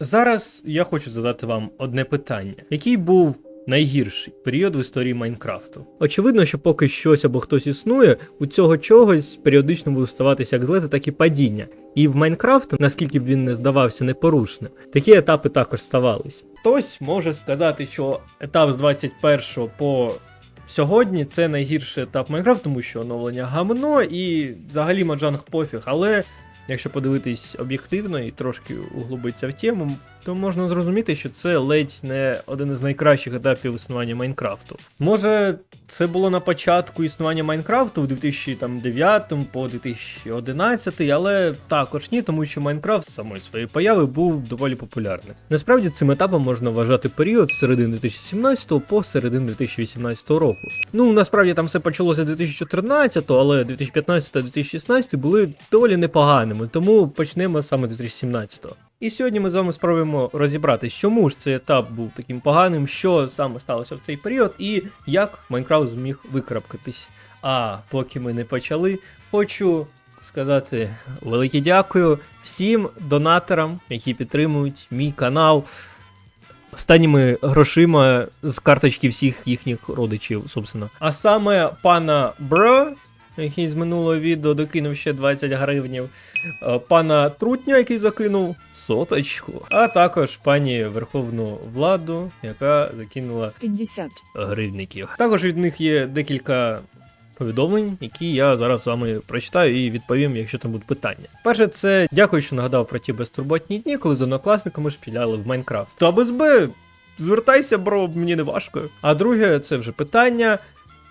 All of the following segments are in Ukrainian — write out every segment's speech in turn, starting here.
Зараз я хочу задати вам одне питання: який був найгірший період в історії Майнкрафту? Очевидно, що поки щось або хтось існує, у цього чогось періодично будуть ставатися як злети, так і падіння. І в Майнкрафт, наскільки б він не здавався непорушним, такі етапи також ставались. Хтось може сказати, що етап з 21 по сьогодні це найгірший етап Майнкрафту, тому що оновлення гамно і взагалі Маджанг пофіг, але Якщо подивитись об'єктивно і трошки углубитися в тему, то можна зрозуміти, що це ледь не один із найкращих етапів існування Майнкрафту. Може, це було на початку існування Майнкрафту в 2009 по 2011, але також ні, тому що Майнкрафт з самої своєї появи був доволі популярним. Насправді цим етапом можна вважати період з середини 2017 по середину 2018 року. Ну насправді там все почалося 2014, але 2015 та 2016 були доволі непоганими, тому почнемо саме з 2017. І сьогодні ми з вами спробуємо розібратись, чому ж цей етап був таким поганим, що саме сталося в цей період, і як Майнкрафт зміг викрапкатись. А поки ми не почали, хочу сказати велике дякую всім донаторам, які підтримують мій канал. Останніми грошима з карточки всіх їхніх родичів, собственно. А саме пана Бро, який з минулого відео докинув ще 20 гривнів, е, пана Трутня, який закинув соточку, а також пані Верховну Владу, яка закинула 50. гривників. Також від них є декілька повідомлень, які я зараз з вами прочитаю і відповім, якщо там будуть питання. Перше, це дякую, що нагадав про ті безтурботні дні, коли з однокласниками шпіляли в Майнкрафт. Та без Б, звертайся, бро, мені не важко. А друге, це вже питання.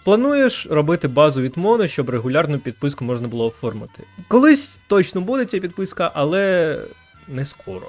Плануєш робити базу від Моно, щоб регулярну підписку можна було оформити. Колись точно буде ця підписка, але не скоро.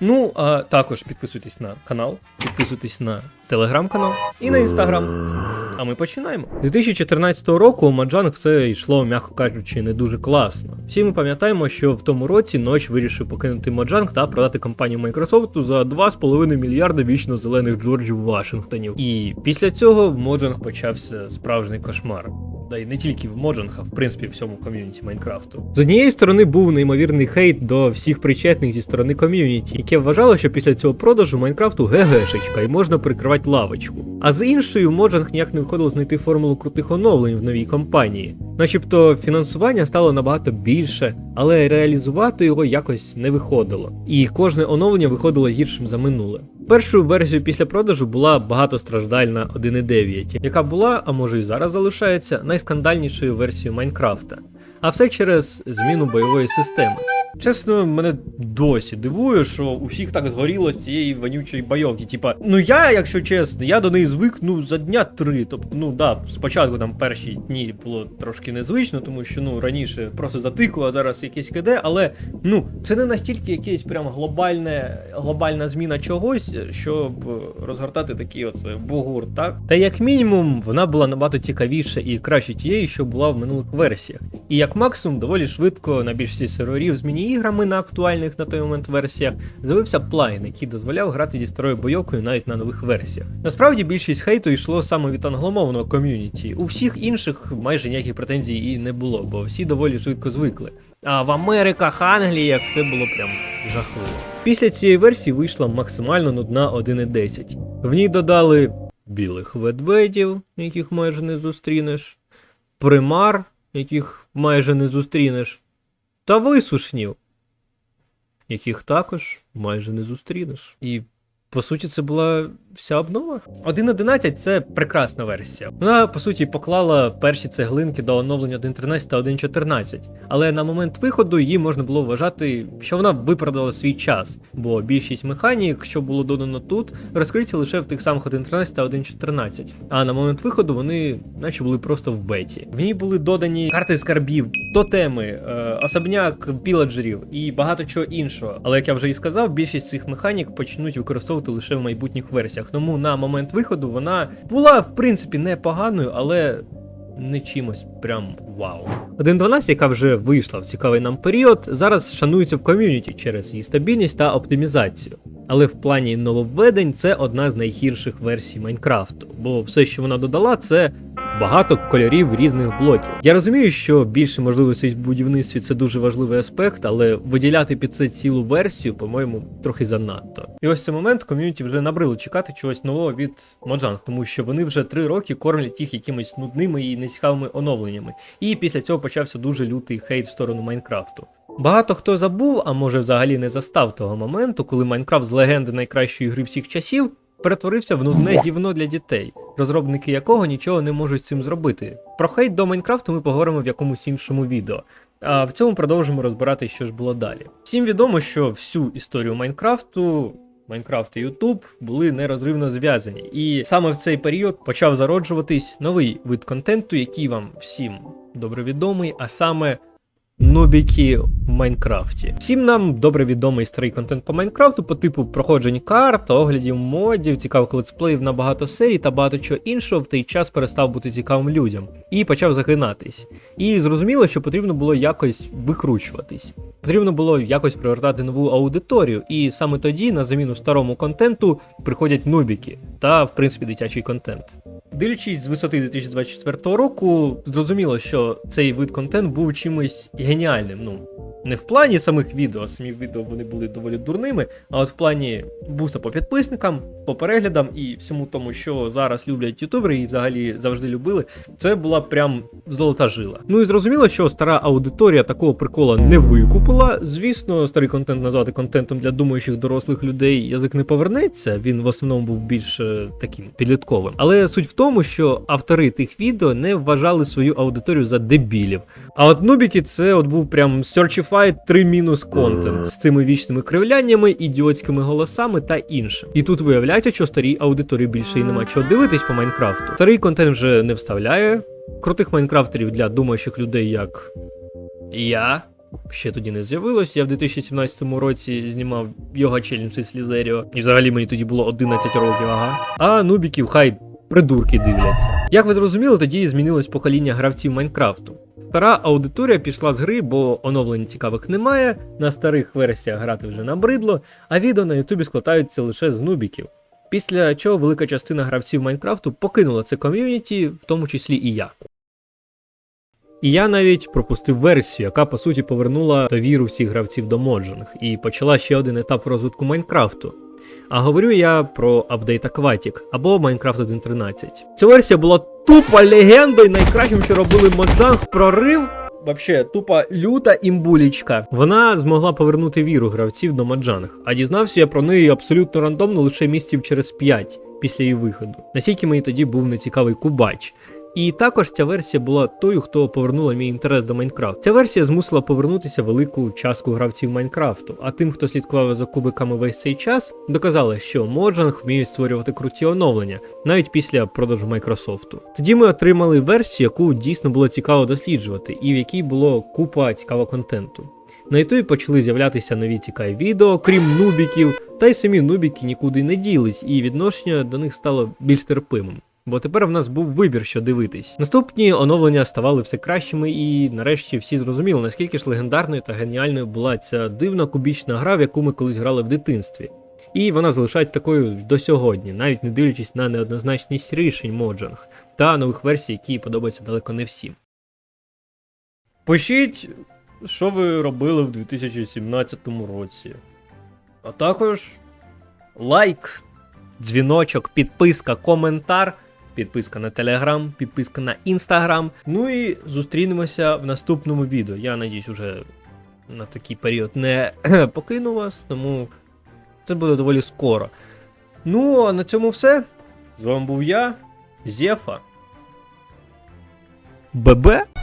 Ну, а також підписуйтесь на канал, підписуйтесь на телеграм-канал і на інстаграм. А ми починаємо. 2014 року у Маджанг все йшло, м'яко кажучи, не дуже класно. Всі ми пам'ятаємо, що в тому році Ноч вирішив покинути Маджанг та продати компанію Microsoft за 2,5 мільярда вічно зелених Джорджів Вашингтонів. І після цього в Моджанг почався справжній кошмар. Да й не тільки в Моджанг, а в принципі в всьому ком'юніті Майнкрафту. З однієї сторони був неймовірний хейт до всіх причетних зі сторони ком'юніті, яке вважало, що після цього продажу Майнкрафту ГГшечка і можна прикривати лавочку. А з іншої, Моджанг ніяк не виходило знайти формулу крутих оновлень в новій компанії. Начебто фінансування стало набагато більше, але реалізувати його якось не виходило. І кожне оновлення виходило гіршим за минуле. Першою версією після продажу була багатостраждальна 1.9, яка була, а може і зараз залишається, найскандальнішою версією Майнкрафта. А все через зміну бойової системи. Чесно, мене досі дивує, що у всіх так згоріло з цієї вонючої бойовки. Типа, ну я, якщо чесно, я до неї звик ну за дня три. Тобто, ну да, спочатку там перші дні було трошки незвично, тому що ну раніше просто затику, а зараз якесь КД, але ну це не настільки якесь прям глобальне, глобальна зміна чогось, щоб розгортати такий от е, бугур, так? Та як мінімум, вона була набагато цікавіша і краще тієї, що була в минулих версіях. І як максимум, доволі швидко на більшості серверів з міні-іграми на актуальних на той момент версіях з'явився плагін, який дозволяв грати зі старою бойовкою навіть на нових версіях. Насправді більшість хейту йшло саме від англомовного ком'юніті. У всіх інших майже ніяких претензій і не було, бо всі доволі швидко звикли. А в Америках, Англіях все було прям жахливо. Після цієї версії вийшла максимально нудна 1.10. В ній додали білих ведмедів, яких майже не зустрінеш, примар, яких майже не зустрінеш, та висушнів, яких також майже не зустрінеш. І по суті, це була вся обнова. 1.11 це прекрасна версія. Вона, по суті, поклала перші цеглинки до оновлення 1.13 та 1.14. Але на момент виходу її можна було вважати, що вона виправдала свій час, бо більшість механік, що було додано тут, розкриті лише в тих самих 1.13 та 1.14. А на момент виходу вони, наче були просто в беті. В ній були додані карти скарбів, тотеми, е, особняк піладжерів і багато чого іншого. Але як я вже і сказав, більшість цих механік почнуть використовувати лише в майбутніх версіях. Тому на момент виходу вона була в принципі непоганою, але не чимось прям вау. 1.12, яка вже вийшла в цікавий нам період, зараз шанується в ком'юніті через її стабільність та оптимізацію. Але в плані нововведень це одна з найгірших версій Майнкрафту, бо все, що вона додала, це багато кольорів різних блоків. Я розумію, що більше можливостей в будівництві це дуже важливий аспект, але виділяти під це цілу версію, по-моєму, трохи занадто. І ось цей момент ком'юніті вже набрило чекати чогось нового від Mojang, тому що вони вже три роки кормлять їх якимись нудними і нецікавими оновленнями. І після цього почався дуже лютий хейт в сторону Майнкрафту. Багато хто забув, а може взагалі не застав того моменту, коли Майнкрафт з легенди найкращої гри всіх часів перетворився в нудне гівно для дітей, розробники якого нічого не можуть з цим зробити. Про хейт до Майнкрафту ми поговоримо в якомусь іншому відео. А в цьому продовжимо розбирати, що ж було далі. Всім відомо, що всю історію Майнкрафту. Майнкрафт і Ютуб були нерозривно зв'язані, і саме в цей період почав зароджуватись новий вид контенту, який вам всім добре відомий, а саме Нубіки в Майнкрафті. Всім нам добре відомий старий контент по Майнкрафту по типу проходжень карт, оглядів модів, цікавих летсплеїв на багато серій та багато чого іншого в той час перестав бути цікавим людям і почав загинатись. І зрозуміло, що потрібно було якось викручуватись. Потрібно було якось привертати нову аудиторію, і саме тоді на заміну старому контенту приходять нубіки та, в принципі, дитячий контент. Дивлячись з висоти 2024 року, зрозуміло, що цей вид контент був чимось геніальним. Ну, не в плані самих відео, самі відео вони були доволі дурними, а от в плані буста по підписникам, по переглядам і всьому тому, що зараз люблять ютубери і взагалі завжди любили, це була прям золота жила. Ну і зрозуміло, що стара аудиторія такого прикола не викупила. Звісно, старий контент назвати контентом для думаючих дорослих людей язик не повернеться. Він в основному був більш е, таким підлітковим. Але суть в тому, що автори тих відео не вважали свою аудиторію за дебілів. А от нубіки це от був прям Searchified 3 мінус контент з цими вічними кривляннями, ідіотськими голосами та іншим. І тут виявляється, що старій аудиторії більше і нема чого дивитись по Майнкрафту. Старий контент вже не вставляє крутих майнкрафтерів для думаючих людей, як я. Ще тоді не з'явилось. Я в 2017 році знімав йога челендж із Слізеріо. І взагалі мені тоді було 11 років, ага. А нубіків хай придурки дивляться. Як ви зрозуміли, тоді змінилось покоління гравців Майнкрафту. Стара аудиторія пішла з гри, бо оновлень цікавих немає, на старих версіях грати вже набридло, а відео на Ютубі складаються лише з нубіків. Після чого велика частина гравців Майнкрафту покинула це ком'юніті, в тому числі і я. І я навіть пропустив версію, яка по суті повернула довіру всіх гравців до моджинг і почала ще один етап розвитку Майнкрафту. А говорю я про апдейт Aquatic або Minecraft 1.13. Ця версія була тупо легендою, найкращим, що робили Моджанг, прорив. Вообще, тупо люта імбулічка. Вона змогла повернути віру гравців до Маджанг, а дізнався я про неї абсолютно рандомно лише місяців через 5 після її виходу. Настільки мені тоді був нецікавий кубач. І також ця версія була тою, хто повернула мій інтерес до Майнкрафту. Ця версія змусила повернутися велику частку гравців Майнкрафту, а тим, хто слідкував за кубиками весь цей час, доказали, що Моджанг вміють створювати круті оновлення, навіть після продажу Майкрософту. Тоді ми отримали версію, яку дійсно було цікаво досліджувати, і в якій було купа цікавого контенту. На ютубі почали з'являтися нові цікаві відео, крім нубіків, та й самі нубіки нікуди не ділись, і відношення до них стало більш терпимим. Бо тепер в нас був вибір, що дивитись. Наступні оновлення ставали все кращими, і нарешті всі зрозуміли, наскільки ж легендарною та геніальною була ця дивна кубічна гра, в яку ми колись грали в дитинстві. І вона залишається такою до сьогодні, навіть не дивлячись на неоднозначність рішень Моджанг та нових версій, які подобаються далеко не всім. Пишіть, що ви робили в 2017 році. А також лайк, дзвіночок, підписка, коментар, підписка на Телеграм, підписка на Інстаграм. Ну і зустрінемося в наступному відео. Я надіюсь, уже на такий період не покину вас, тому це буде доволі скоро. Ну, а на цьому все. З вами був я, Зефа. ББ.